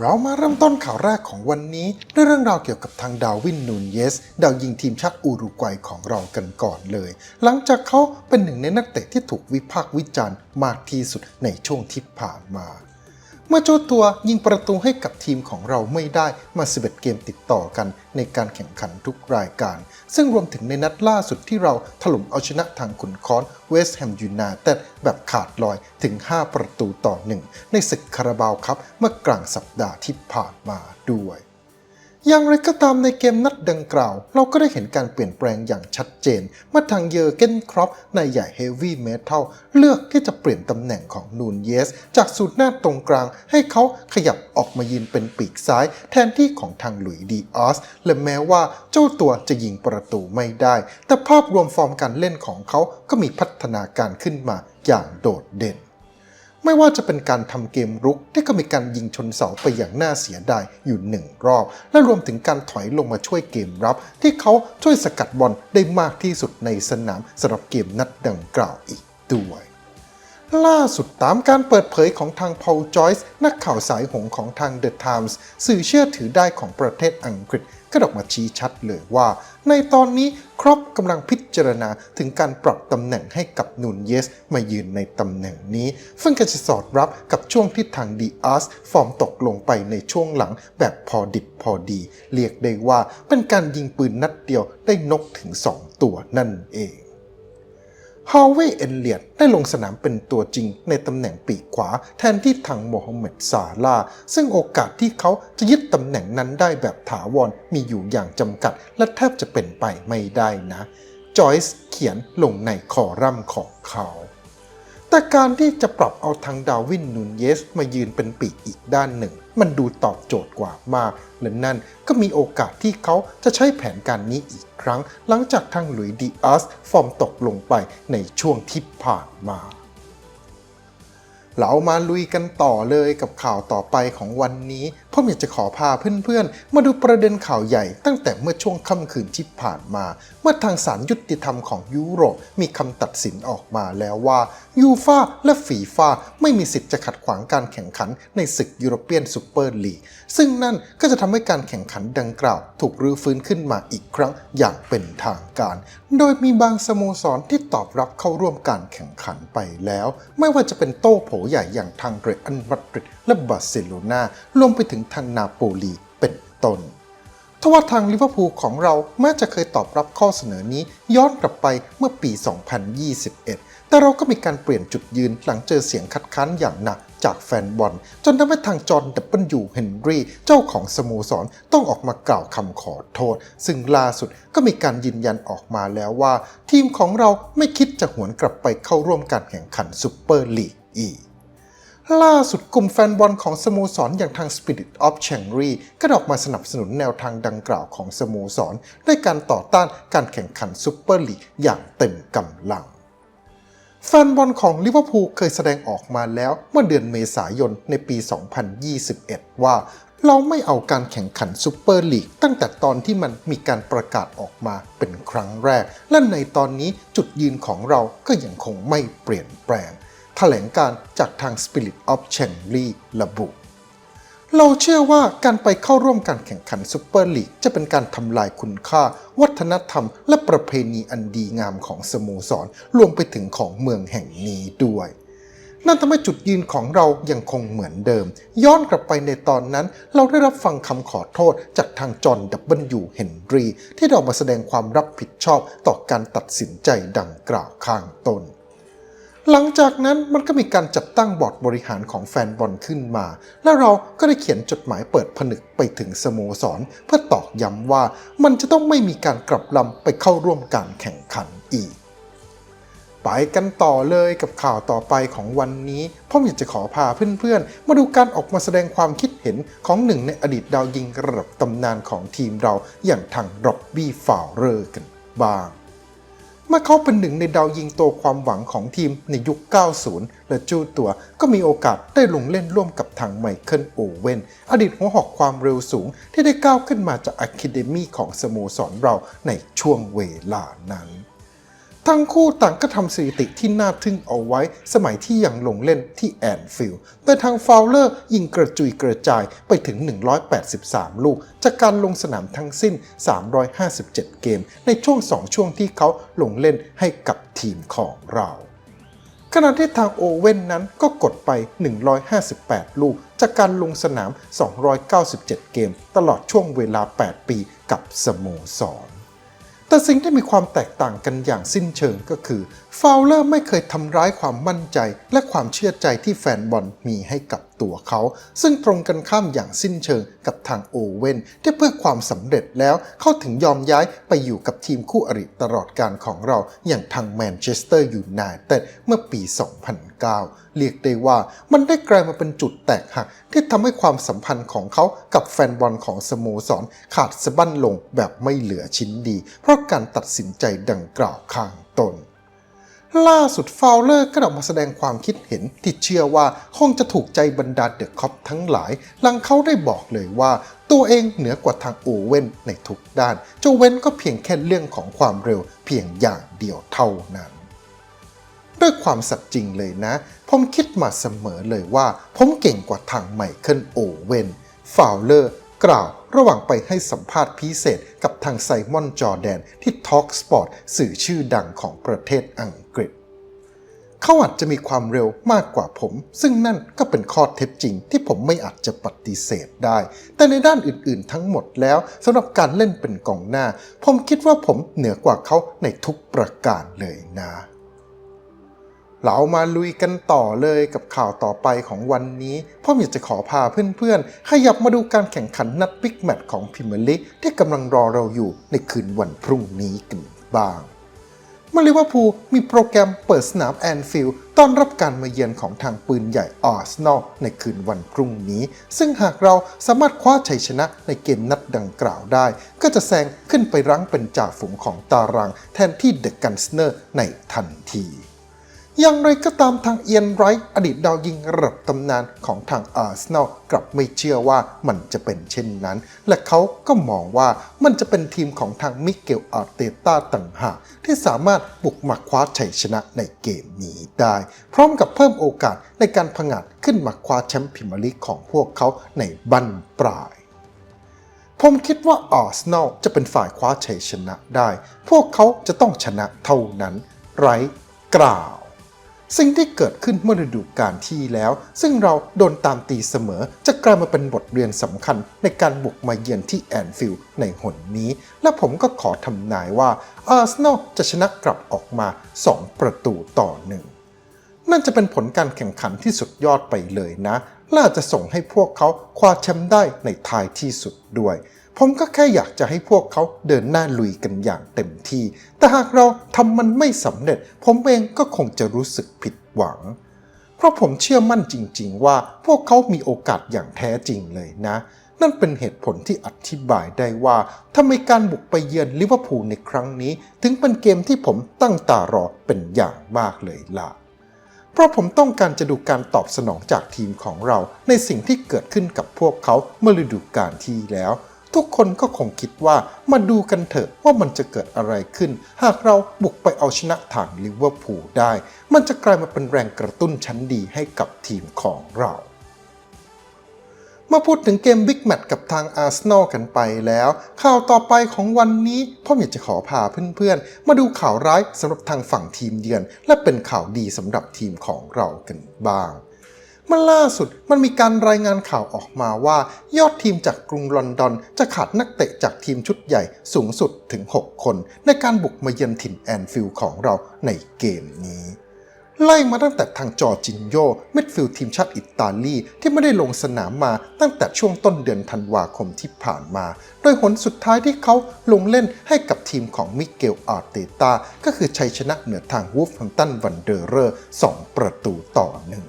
เรามาเริ่มต้นข่าวแรกของวันนี้ด้วยเรื่องราวเกี่ยวกับทางดาวินนูนเยส ดาวยิงทีมชาติอุรุกวัยของเรากันก่อนเลย หลังจากเขาเป็นหนึ่งในนักเตะที่ถูกวิพากษ์วิจารณ์มากที่สุดในช่วงที่ผ่านมา เมื่อเจ้าตัวยิงประตูให้กับทีมของเราไม่ได้มา 11 เกมติดต่อกันในการแข่งขันทุกรายการ ซึ่งรวมถึงในนัดล่าสุดที่เราถล่มเอาชนะทางขุนค้อนเวสต์แฮมยูไนเต็ดแบบขาดลอยถึง 5 ประตูต่อหนึ่งในศึกคาราบาวครับเมื่อกลางสัปดาห์ที่ผ่านมาด้วย อย่างไรก็ตามในเกมนัดดังกล่าว เราก็ได้เห็นการเปลี่ยนแปลงอย่างชัดเจนเมื่อทางเยอร์เกนครอปนใหญ่เฮฟวี่เมทัลเลือกที่จะเปลี่ยนตำแหน่งของนูนเยส จากสูตรหน้าตรงกลาง ให้เขาขยับออกมายืนเป็นปีกซ้าย แทนที่ของทางหลุยดีออสและแม้ว่าเจ้าตัวจะยิงประตูไม่ได้ แต่ภาพรวมฟอร์มการเล่นของเขาก็มีพัฒนาการขึ้นมาอย่างโดดเด่น ไม่ว่าจะเป็นการทำเกมรุกที่ก็มีการยิงชนเสาไปอย่างน่าเสียดายอยู่หนึ่งรอบ และรวมถึงการถอยลงมาช่วยเกมรับ ที่เขาช่วยสกัดบอลได้มากที่สุดในสนามสำหรับเกมนัดดังกล่าวอีกด้วยล่าสุดตามการเปิดเผยของทางพอลจอยส์นักข่าวสายหงของทาง The Times สื่อเชื่อถือได้ของประเทศอังกฤษ ก็ออกมาชี้ชัดเลยว่า ในตอนนี้ครอปกำลังพิจารณาถึงการปรับตำแหน่งให้กับนูนเยสมายืนในตำแหน่งนี้ ซึ่งก็จะสอดรับกับช่วงที่ทางดีอาร์สฟอร์มตกลงไปในช่วงหลังแบบพอดิบพอดี เรียกได้ว่าเป็นการยิงปืนนัดเดียวได้นกถึง 2 ตัวนั่นเอง ฮาวเวย์เอนเลียดได้ลงสนามเป็นตัวจริงในตำแหน่งปีกขวาแทนที่ทางโมฮัมเหม็ดซาลา ซึ่งโอกาสที่เขาจะยึดตำแหน่งนั้นได้แบบถาวรมีอยู่อย่างจำกัด และแทบจะเป็นไปไม่ได้นะ จอยส์เขียนลงในคอรัมน์ของเขา แต่การที่จะปรับเอาทางดาวินนูนเยส มายืนเป็นปีกอีกด้านหนึ่ง มันดูตอบโจทย์กว่ามากและนั่นก็มีโอกาสที่เขาจะใช้แผนการนี้อีกครั้ง หลังจากทางหลุยดีอัสฟอร์มตกลงไปในช่วงที่ผ่านมาเรามาลุยกันต่อเลยกับข่าวต่อไปของวันนี้ผมอยากจะขอพาเพื่อนๆ มาดูประเด็นข่าวใหญ่ตั้งแต่เมื่อช่วงค่ำคืนที่ผ่านมา เมื่อทางศาลยุติธรรมของยุโรปมีคำตัดสินออกมาแล้วว่ายูฟาและฟีฟาไม่มีสิทธิ์จะขัดขวางการแข่งขันในศึกยูโรเปียนซูเปอร์ลีกซึ่งนั่นก็จะทำให้การแข่งขันดังกล่าว ถูกรื้อฟื้นขึ้นมาอีกครั้งอย่างเป็นทางการ โดยมีบางสโมสรที่ตอบรับเข้าร่วมการแข่งขันไปแล้ว ไม่ว่าจะเป็นโต้โผใหญ่อย่างทางเรอัลมาดริด และบาร์เซโลนารวมไปถึงทางนาโปลีเป็นต้นทว่าทางลิเวอร์พูลของเราแม้จะเคยตอบรับข้อเสนอนี้ย้อนกลับไปเมื่อปี 2021 แต่เราก็มีการเปลี่ยนจุดยืนหลังเจอเสียงคัดค้านอย่างหนักจากแฟนบอล จนทำให้ทางจอห์นดับเบิลยูเฮนรี่เจ้าของสโมสรต้องออกมากล่าวคำขอโทษ ซึ่งล่าสุดก็มีการยืนยันออกมาแล้วว่า ทีมของเราไม่คิดจะหวนกลับไปเข้าร่วมการแข่งขันซูเปอร์ลีกอีก ล่าสุดกลุ่มแฟนบอลของสโมสรอย่างทาง Spirit of c h a n g r i ก็ออกมาสนับสนุนแนวทางดังกล่าวของสโมสรด้วยการต่อต้านการแข่งขันซูเปอร์ลีกอย่างเต็มกำลัง แฟนบอลของลิเวอร์พูลเคยแสดงออกมาแล้วเมื่อเดือนเมษายนในปี 2021 ว่าเราไม่เอาการแข่งขันซูเปอร์ลีกตั้งแต่ตอนที่มันมีการประกาศออกมาเป็นครั้งแรก และในตอนนี้จุดยืนของเราก็ยังคงไม่เปลี่ยนแปลง ถลงการจากทาง Spirit of c h a n g r i ระบุ เราเชื่อว่าการไปเข้าร่วมการแข่งขันซูเปอร์ลีกจะเป็นการทำลายคุณค่า วัฒนธรรม และประเพณีอันดีงามของสโมสรรวมไปถึงของเมืองแห่งนี้ด้วยนั่นทำให้จุดยืนของเรายังคงเหมือนเดิม ย้อนกลับไปในตอนนั้น เราได้รับฟังคำขอโทษจากทางจอห์นดับเบิลยูเฮนรีที่ได้ออกมาแสดงความรับผิดชอบต่อการตัดสินใจดังกล่าวข้างต้น หลังจากนั้นมันก็มีการจัดตั้งบอร์ดบริหารของแฟนบอลขึ้นมา และเราก็ได้เขียนจดหมายเปิดผนึกไปถึงสโมสร เพื่อตอกย้ำว่ามันจะต้องไม่มีการกลับลำไปเข้าร่วมการแข่งขันอีก ไปกันต่อเลยกับข่าวต่อไปของวันนี้ผมอยากจะขอพาเพื่อนๆ มาดูการออกมาแสดงความคิดเห็นของหนึ่งในอดีตดาวยิงระดับตำนานของทีมเราอย่างทางร็อบบี้ฟาวเลอร์กันบ้าง เมื่อเขาเป็นหนึ่งในดาวยิงโตความหวังของทีมในยุค 90 และจูตัวก็มีโอกาสได้ลงเล่นร่วมกับทางไมเคิลโอเวนอดีตหัวหอกความเร็วสูงที่ได้ก้าวขึ้นมาจากอะคาเดมีของสโมสรเราในช่วงเวลานั้น ทั้งคู่ต่างก็ทำสถิติที่น่าทึ่งเอาไว้ สมัยที่ยังลงเล่นที่แอนฟิลด์โดยทางฟาวเลอร์ยิงกระจุยกระจายไปถึง 183 ลูก จากการลงสนามทั้งสิ้น 357 เกม ในช่วง 2 ช่วงที่เขาลงเล่นให้กับทีมของเราขณะที่ทางโอเว่นนั้นก็กดไป 158 ลูก จากการลงสนาม 297 เกม ตลอดช่วงเวลา 8 ปีกับสโมสร แต่สิ่งที่มีความแตกต่างกันอย่างสิ้นเชิงก็คือ ฟาวเลอร์ไม่เคยทำร้ายความมั่นใจ และความเชื่อใจที่แฟนบอลมีให้กับตัวเขา ซึ่งตรงกันข้ามอย่างสิ้นเชิงกับทางโอเว่นที่เพื่อความสำเร็จแล้วเขาถึงยอมย้ายไปอยู่กับทีมคู่อริตลอดการของเราอย่างทางแมนเชสเตอร์ยูไนเต็ดเมื่อปี 2009 เรียกได้ว่ามันได้กลายมาเป็นจุดแตกหักที่ทำให้ความสัมพันธ์ของเขากับแฟนบอลของสโมสรขาดสะบั้นลงแบบไม่เหลือชิ้นดี เพราะการตัดสินใจดังกล่าวข้างต้น ล่าสุดฟาวเลอร์ก็ออกมาแสดงความคิดเห็นที่เชื่อว่าคงจะถูกใจบรรดาเดอะคอปทั้งหลาย หลังเขาได้บอกเลยว่า ตัวเองเหนือกว่าทางโอเว่นในทุกด้านจเว้นก็เพียงแค่เรื่องของความเร็วเพียงอย่างเดียวเท่านั้น ด้วยความสัตย์จริงเลยนะ ผมคิดมาเสมอเลยว่า ผมเก่งกว่าทางไมเคิลโอเวนฟาวเลอร์กล่าวระหว่างไปให้สัมภาษณ์พิเศษกับทางไซมอนจอแดนที่ Talk Sport สื่อชื่อดังของประเทศอังกฤษ เขาอาจจะมีความเร็วมากกว่าผม ซึ่งนั่นก็เป็นข้อเท็จจริงที่ผมไม่อาจจะปฏิเสธได้ แต่ในด้านอื่นๆ ทั้งหมดแล้วสำหรับการเล่นเป็นกองหน้า ผมคิดว่าผมเหนือกว่าเขาในทุกประการเลยนะ เรามาลุยกันต่อเลยกับข่าวต่อไปของวันนี้พ่ออยากจะขอพาเพื่อนๆ ขยับมาดูการแข่งขันนัดบิ๊กแมตช์ของพิมลีกที่กำลังรอเราอยู่ในคืนวันพรุ่งนี้กันบ้างมื่อลิเวอร์พูลมีโปรแกรมเปิดสนามแอนฟิลด์ต้อนรับการมาเยือนของทางปืนใหญ่อาร์เซนอลในคืนวันพรุ่งนี้ ซึ่งหากเราสามารถคว้าชัยชนะในเกมนัดดังกล่าวได้ ก็จะแซงขึ้นไปรั้งเป็นจ่าฝูงของตารางแทนที่เดอะกันสเนอร์ในทันที อย่างไรก็ตามทางเอียนไรท์อดีตดาวยิงระดับตำนานของทางอาร์เซนอลกลับไม่เชื่อว่ามันจะเป็นเช่นนั้น และเขาก็มองว่ามันจะเป็นทีมของทางมิเกลอาร์เตต้าต่างหากที่สามารถบุกมาคว้าชัยชนะในเกมนี้ได้ พร้อมกับเพิ่มโอกาสในการผงาดขึ้นมาคว้าแชมป์พรีเมียร์ลีกของพวกเขาในบั้นปลายผมคิดว่าอาร์เซนอลจะเป็นฝ่ายคว้าชัยชนะได้ พวกเขาจะต้องชนะเท่านั้น ไรท์กล่าว สิ่งที่เกิดขึ้นเมื่อฤดูกาลที่แล้ว ซึ่งเราโดนตามตีเสมอ จะกลายมาเป็นบทเรียนสำคัญในการบุกมาเยือนที่แอนฟิลด์ในหนนี้ และผมก็ขอทำนายว่าอาร์เซนอลจะชนะกลับออกมา 2 ประตูต่อหนึ่งนั่นจะเป็นผลการแข่งขันที่สุดยอดไปเลยนะและอาจะส่งให้พวกเขาคว้าแชมป์ได้ในท้ายที่สุดด้วย ผมก็แค่อยากจะให้พวกเขาเดินหน้าลุยกันอย่างเต็มที่ แต่หากเราทำมันไม่สำเร็จ ผมเองก็คงจะรู้สึกผิดหวัง เพราะผมเชื่อมั่นจริง ๆ ว่าพวกเขามีโอกาสอย่างแท้จริงเลยนะ นั่นเป็นเหตุผลที่อธิบายได้ว่าทำไมการบุกไปเยือนลิเวอร์พูลในครั้งนี้ ถึงเป็นเกมที่ผมตั้งตารอเป็นอย่างมากเลยล่ะเพราะผมต้องการจะดูการตอบสนองจากทีมของเรา ในสิ่งที่เกิดขึ้นกับพวกเขาเมื่อฤดูกาลที่แล้ว ทุกคนก็คงคิดว่ามาดูกันเถอะว่ามันจะเกิดอะไรขึ้น หากเราบุกไปเอาชนะทางลิเวอร์พูลได้ มันจะกลายมาเป็นแรงกระตุ้นชั้นดีให้กับทีมของเรามาพูดถึงเกมบิ๊กแมตช์กับทางอาร์เซนอลกันไปแล้ว ข่าวต่อไปของวันนี้พ่ออยากจะขอพาเพื่อนๆ มาดูข่าวร้ายสำหรับทางฝั่งทีมเยือน และเป็นข่าวดีสำหรับทีมของเรากันบ้าง เมื่อล่าสุดมันมีการรายงานข่าวออกมาว่า ยอดทีมจากกรุงลอนดอน จะขาดนักเตะจากทีมชุดใหญ่สูงสุดถึง 6 คน ในการบุกมาเยือนถิ่นแอนฟิลด์ของเราในเกมนี้ ไล่มาตั้งแต่ทางจอจินโยมิดฟิลด์ทีมชาติอิตาลีที่ไม่ได้ลงสนามมาตั้งแต่ช่วงต้นเดือนธันวาคมที่ผ่านมา โดยผลสุดท้ายที่เขาลงเล่นให้กับทีมของมิเกลอาร์เตตาก็คือชัยชนะเหนือทางวูฟแฮมตันวันเดอร์เรอร์2ประตูต่อหนึ่ง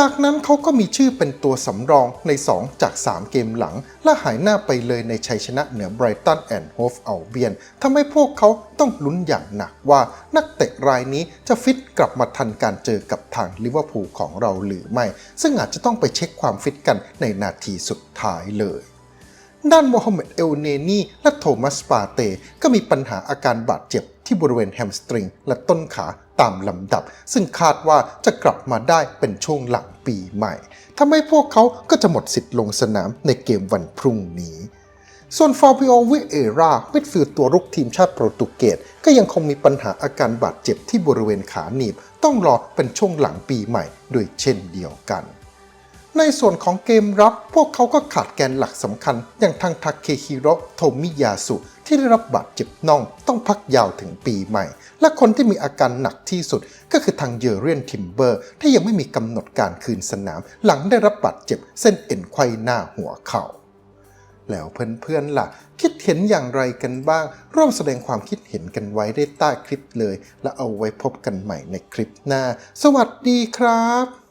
จากนั้นเขาก็มีชื่อเป็นตัวสำรองใน 2 จาก 3 เกมหลัง และหายหน้าไปเลยในชัยชนะเหนือไบรตันแอนด์โฮฟเอาเบียนทำให้พวกเขาต้องลุ้นอย่างหนักว่านักเตะรายนี้จะฟิตกลับมาทันการเจอกับทางลิเวอร์พูลของเราหรือไม่ ซึ่งอาจจะต้องไปเช็คความฟิตกันในนาทีสุดท้ายเลย ด้านโมฮัมเหม็ดเอลเนนีและโทมัสปาเต ก็มีปัญหาอาการบาดเจ็บที่บริเวณแฮมสตริงและต้นขาตามลำดับ ซึ่งคาดว่าจะกลับมาได้เป็นช่วงหลังปีใหม่ทำให้พวกเขาก็จะหมดสิทธิ์ลงสนามในเกมวันพรุ่งนี้ส่วนฟาบิโอวิเอรามิดฟิลด์ตัวรุกทีมชาติโปรตุเกสก็ยังคงมีปัญหาอาการบาดเจ็บที่บริเวณขาหนีบ ต้องรอเป็นช่วงหลังปีใหม่ด้วยเช่นเดียวกัน ในส่วนของเกมรับพวกเขาก็ขาดแกนหลักสำคัญ อย่างทางทาเคฮิโร่โทมิยาสุที่ได้รับบาดเจ็บน่องต้องพักยาวถึงปีใหม่ และคนที่มีอาการหนักที่สุดก็คือทางเยอเรียนทิมเบอร์ ที่ยังไม่มีกำหนดการคืนสนาม หลังได้รับบาดเจ็บเส้นเอ็นไขว้หน้าหัวเข่าแล้วเพื่อนๆล่ะ คิดเห็นอย่างไรกันบ้าง ร่วมแสดงความคิดเห็นกันไว้ได้ใต้คลิปเลย และเอาไว้พบกันใหม่ในคลิปหน้า สวัสดีครับ